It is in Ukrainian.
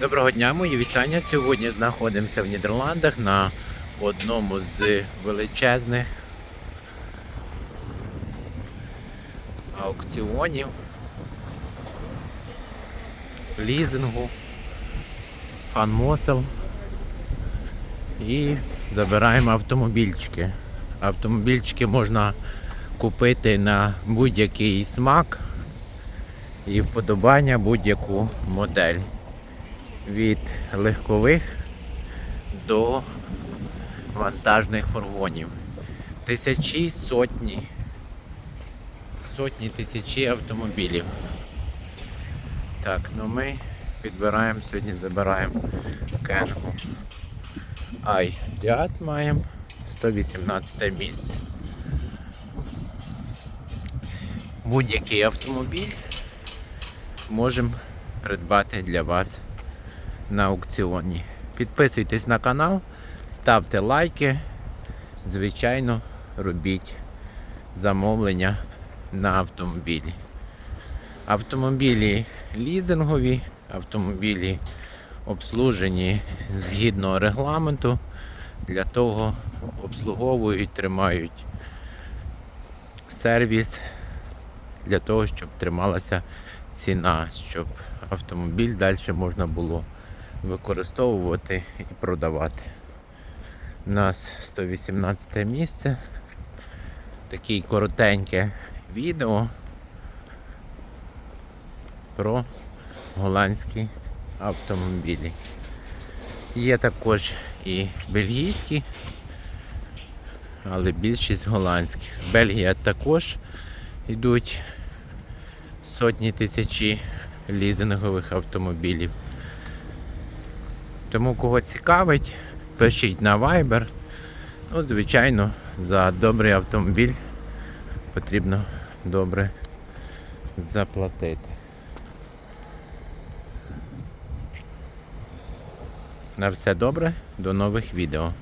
Доброго дня, мої вітання. Сьогодні знаходимося в Нідерландах на одному з величезних аукціонів лізингу, фанмосел і забираємо автомобільчики. Автомобільчики можна купити на будь-який смак і вподобання будь-яку модель від легкових до вантажних фургонів. Тисячі, сотні, сотні тисячі автомобілів. Так, ну ми підбираємо сьогодні, забираємо кенгу. Ай, ряд маємо 118 місце. Будь-який автомобіль можемо придбати для вас на аукціоні. Підписуйтесь на канал, ставте лайки. Звичайно, робіть замовлення на автомобілі. Автомобілі лізингові, автомобілі обслужені згідно регламенту. Для того обслуговують, тримають сервіс для того, щоб трималася ціна, щоб автомобіль далі можна було використовувати і продавати. У нас 118 місце. Таке коротеньке відео про голландські автомобілі. Є також і бельгійські, але більшість голландських. Бельгія також йдуть сотні тисячі лізингових автомобілів. Тому кого цікавить, пишіть на Viber. Ну, звичайно, за добрий автомобіль потрібно добре заплатити. На все добре, до нових відео.